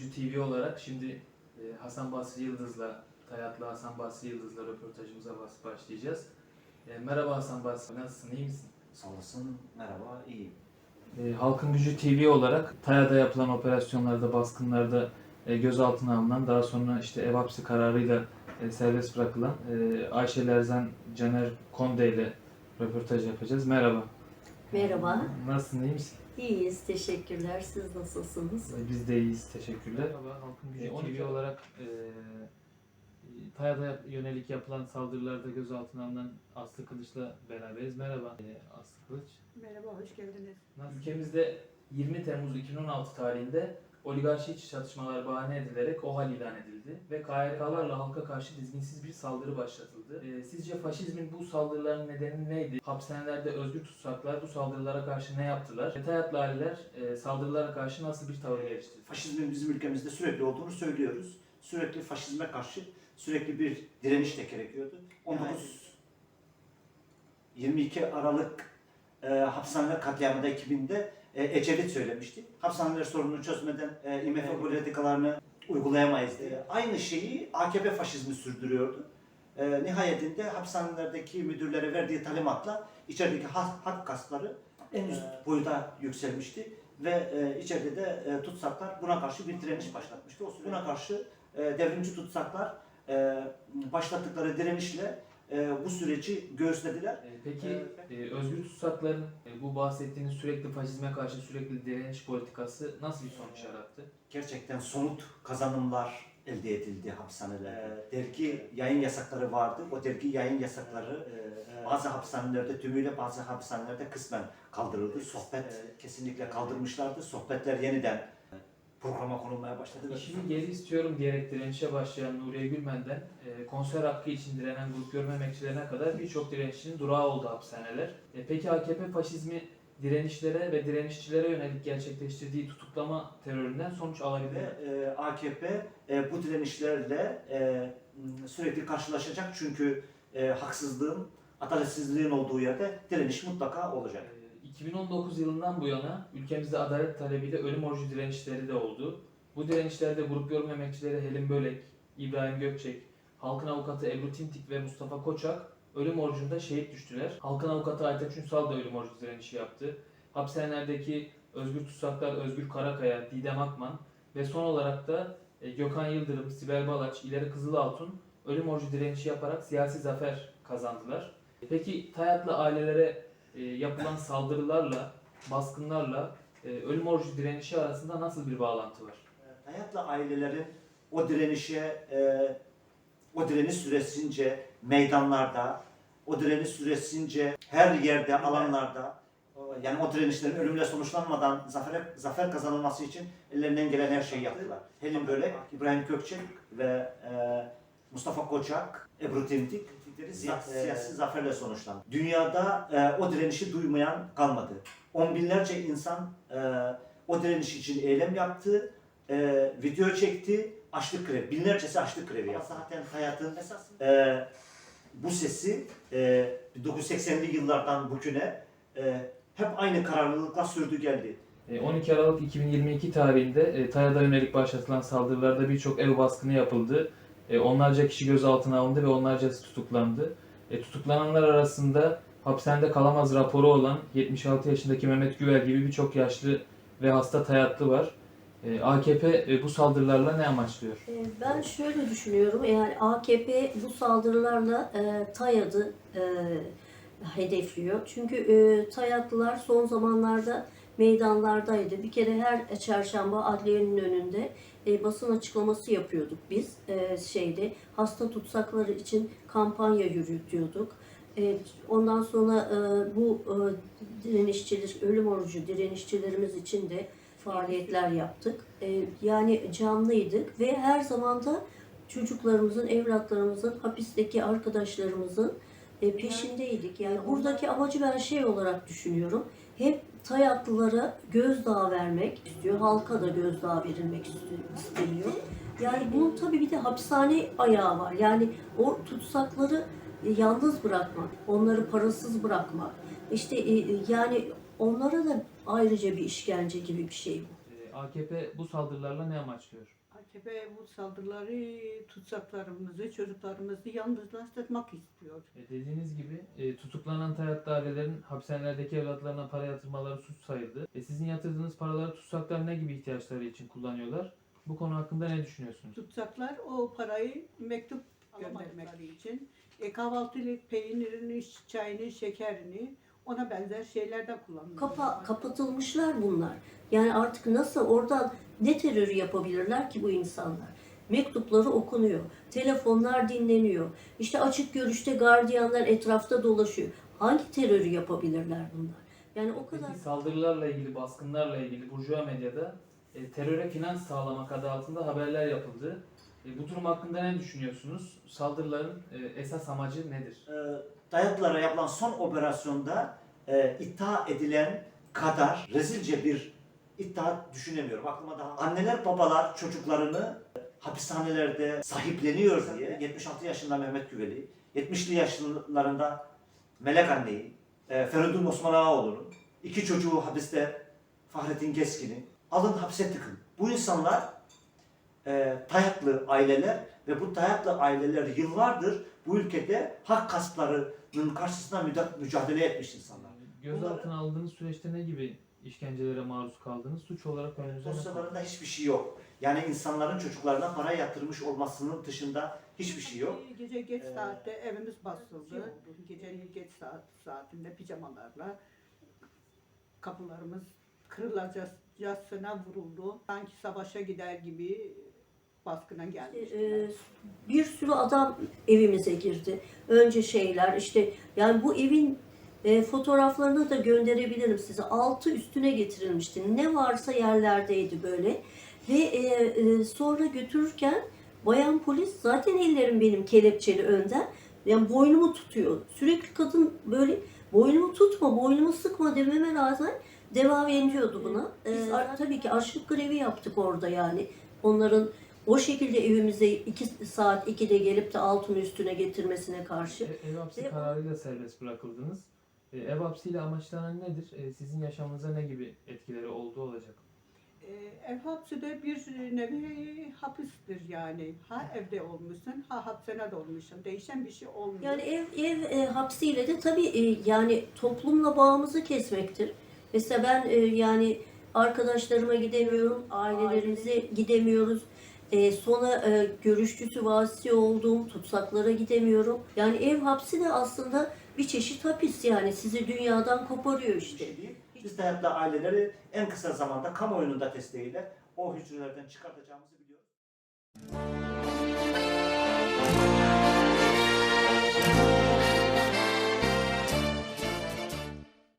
Gücü TV olarak şimdi e, Hasan Basri Yıldız'la, Tayatlı Hasan Basri Yıldız'la röportajımıza başlayacağız. E, merhaba Hasan Basri, nasılsın, iyi misin? Sağ olasın. Merhaba, iyiyim. E, Halkın Gücü TV olarak Taya'da yapılan operasyonlarda, baskınlarda gözaltına alınan, daha sonra işte ev hapsi kararıyla serbest bırakılan Ayşe Lerzan Caner Konde ile röportaj yapacağız. Merhaba. Merhaba, Nasılsın, iyi misin? iyiyiz. Teşekkürler. Siz nasılsınız? Biz de iyiyiz, teşekkürler. Merhaba, Halkın Gücü TV olarak e, TAYA'da yönelik yapılan saldırılarda gözaltına alınan Aslı Kılıç'la beraberiz. Merhaba e, Aslı Kılıç. Merhaba, hoş geldiniz. Ülkemizde 20 Temmuz 2016 tarihinde oligarşi içi çatışmalar bahane edilerek OHAL ilan edildi ve KYK'larla halka karşı dizginsiz bir saldırı başlatıldı. Ee, sizce faşizmin bu saldırıların nedeni neydi? Hapishanelerde özgür tutsaklar bu saldırılara karşı ne yaptılar? Retayatlı aileler e, saldırılara karşı nasıl bir tavır geliştirdi? Faşizmin bizim ülkemizde sürekli olduğunu söylüyoruz. Sürekli faşizme karşı sürekli bir direniş de gerekiyordu. 19 22 Aralık e, hapishaneler katliamında 2000'de e, Ecevit söylemişti. Hapishaneler sorununu çözmeden e, IMF Evet. politikalarını uygulayamayız diye. Aynı şeyi AKP faşizmi sürdürüyordu. E, nihayetinde hapishanelerdeki müdürlere verdiği talimatla içerideki hak, hak kasları en üst boyuta yükselmişti ve e, içeride de e, tutsaklar buna karşı bir direniş başlatmıştı. O buna karşı e, devrimci tutsaklar e, başlattıkları direnişle e, bu süreci göğüslediler. E, Peki e, özgür tutsakların e, bu bahsettiğiniz sürekli faşizme karşı sürekli direniş politikası nasıl bir sonuç yarattı? Gerçekten somut kazanımlar elde edildi hapishanelerde. dergi yayın yasakları vardı. O dergi yayın yasakları bazı hapishanelerde tümüyle bazı hapishanelerde kısmen kaldırıldı. Sohbet kesinlikle kaldırmışlardı. Sohbetler yeniden programa konulmaya başladı. İşimi geri istiyorum diyerek direnişe başlayan Nuriye Gülmen'den e, konser hakkı için direnen grup görme emekçilerine kadar birçok direnişçinin durağı oldu hapishaneler. E, peki AKP faşizmi direnişlere ve direnişçilere yönelik gerçekleştirdiği tutuklama teröründen sonuç alabilir e, AKP e, bu direnişlerle e, sürekli karşılaşacak çünkü e, haksızlığın, adaletsizliğin olduğu yerde direniş mutlaka olacak. E, 2019 yılından bu yana ülkemizde adalet talebiyle ölüm orucu direnişleri de oldu. Bu direnişlerde grup yorum emekçileri Helin Bölek, İbrahim Gökçek, halkın avukatı Ebru Timtik ve Mustafa Koçak ölüm orucunda şehit düştüler. Halkın avukatı Aytaç Ünsal da ölüm orucu direnişi yaptı. Hapishanelerdeki Özgür Tutsaklar Özgür Karakaya, Didem Akman ve son olarak da e, Gökhan Yıldırım, Sibel Balaç, İleri Kızılaltun ölüm orucu direnişi yaparak siyasi zafer kazandılar. Peki Tayatlı ailelere e, yapılan saldırılarla, baskınlarla e, ölüm orucu direnişi arasında nasıl bir bağlantı var? Hayatla ailelerin o direnişe, e, o direniş süresince meydanlarda, o direniş süresince her yerde, alanlarda, yani o direnişlerin ölümle sonuçlanmadan zafer, zafer kazanılması için ellerinden gelen her şeyi yaptılar. Helin Bölek, İbrahim Kökçek ve e, Mustafa Koçak, Ebru Timtik za- siyasi zaferle sonuçlandı. Dünyada e, o direnişi duymayan kalmadı. On binlerce insan e, o direniş için eylem yaptı, e, video çekti, açlık grevi, binlercesi açlık grevi yaptı. Zaten hayatın e, bu sesi e, 1980'li yıllardan bugüne e, hep aynı kararlılıkla sürdü geldi. E, 12 Aralık 2022 tarihinde e, Taya'da yönelik başlatılan saldırılarda birçok ev baskını yapıldı. E, Onlarca kişi gözaltına alındı ve onlarcası tutuklandı. E, Tutuklananlar arasında hapishanede kalamaz raporu olan 76 yaşındaki Mehmet Güvel gibi birçok yaşlı ve hasta Tayatlı var. E, AKP e, bu saldırılarla ne amaçlıyor? Ee, Ben şöyle düşünüyorum, yani AKP bu saldırılarla e, TAYAD'ı e, hedefliyor. Çünkü e, TAYAD'lılar son zamanlarda meydanlardaydı. Bir kere her çarşamba adliyenin önünde e, basın açıklaması yapıyorduk biz. E, şeyde hasta tutsakları için kampanya yürütüyorduk. E, ondan sonra e, bu e, direnişçiler, ölüm orucu direnişçilerimiz için de faaliyetler yaptık. E, yani canlıydık ve her zaman da çocuklarımızın, evlatlarımızın, hapisteki arkadaşlarımızın e, peşindeydik. Yani buradaki amacı ben şey olarak düşünüyorum. Hep Tayatlılara gözdağı vermek istiyor, halka da gözdağı verilmek isti- isteniyor. Yani bunun tabii bir de hapishane ayağı var. Yani o tutsakları e, yalnız bırakmak, onları parasız bırakmak. İşte e, e, yani onlara da ayrıca bir işkence gibi bir şey bu. AKP bu saldırılarla ne amaçlıyor? AKP bu saldırıları tutsaklarımızı, çocuklarımızı yalnızlaştırmak istiyor. E, dediğiniz gibi e, tutuklanan Tayyatlı ailelerin hapishanelerdeki evlatlarına para yatırmaları suç sayıldı. E, sizin yatırdığınız paraları tutsaklar ne gibi ihtiyaçları için kullanıyorlar? Bu konu hakkında ne düşünüyorsunuz? Tutsaklar o parayı mektup göndermekleri için e, kahvaltılık peynirini, çayını, şekerini ona benzer şeylerden kullanıyorlar. Kapa, kapatılmışlar bunlar. Yani artık nasıl oradan ne terörü yapabilirler ki bu insanlar? Mektupları okunuyor, telefonlar dinleniyor. İşte açık görüşte gardiyanlar etrafta dolaşıyor. Hangi terörü yapabilirler bunlar? Yani o kadar Peki saldırılarla ilgili, baskınlarla ilgili Burjuva medyada e, teröre finans sağlamak adı altında haberler yapıldı. E, bu durum hakkında ne düşünüyorsunuz? Saldırıların e, esas amacı nedir? e, Dayaklılara yapılan son operasyonda e, iddia edilen kadar rezilce bir iddia düşünemiyorum. Aklıma daha anneler babalar çocuklarını hapishanelerde sahipleniyor diye 76 yaşında Mehmet Güveli, 70'li yaşlarında Melek anneyi, e, Feridun Osman Ağaoğlu'nu, iki çocuğu hapiste Fahrettin Keskin'i alın hapse tıkın. Bu insanlar e, Tayatlı aileler ve bu Tayatlı aileler yıllardır bu ülkede hak gasplarının karşısında müda- mücadele etmiş insanlar. Gözaltına aldığınız süreçte ne gibi işkencelere maruz kaldınız? Suç olarak önünüze ne kondu? Dosyalarında hiçbir şey yok. Yani insanların çocuklarına para yatırmış olmasının dışında hiçbir şey yok. Gece geç Ee, saatte evimiz basıldı. Gecenin geç saat saatinde pijamalarla kapılarımız kırılacağına vuruldu. Sanki savaşa gider gibi baskına gelmiştiler. Ee, bir sürü adam evimize girdi. Önce şeyler işte yani bu evin e, fotoğraflarını da gönderebilirim size. Altı üstüne getirilmişti. Ne varsa yerlerdeydi böyle. Ve e, e, sonra götürürken bayan polis zaten ellerim benim kelepçeli önden. Yani boynumu tutuyor. Sürekli kadın böyle boynumu tutma, boynumu sıkma dememe rağmen devam ediyordu buna. Biz ar- tabii ki açlık grevi yaptık orada yani. Onların o şekilde evimize 2 saat 2'de gelip de altını üstüne getirmesine karşı. E, Ev hapsi kararıyla serbest bırakıldınız. E, ev hapsiyle amaçlanan nedir? E, sizin yaşamınıza ne gibi etkileri olduğu olacak? Ee, ev hapsi de bir nevi hapistir yani. Ha evde olmuşsun, ha hapishanede olmuşsun. Değişen bir şey olmuyor. Yani ev ev e, hapsiyle de tabii e, yani toplumla bağımızı kesmektir. Mesela ben e, yani arkadaşlarıma gidemiyorum, ailelerimize gidemiyoruz. E, sonra e, görüşçüsü vasisi olduğum tutsaklara gidemiyorum. Yani ev hapsi de aslında bir çeşit hapis yani sizi dünyadan koparıyor işte. şey değil. Biz de hatta aileleri en kısa zamanda kamuoyunun da desteğiyle o hücrelerden çıkartacağımızı biliyoruz.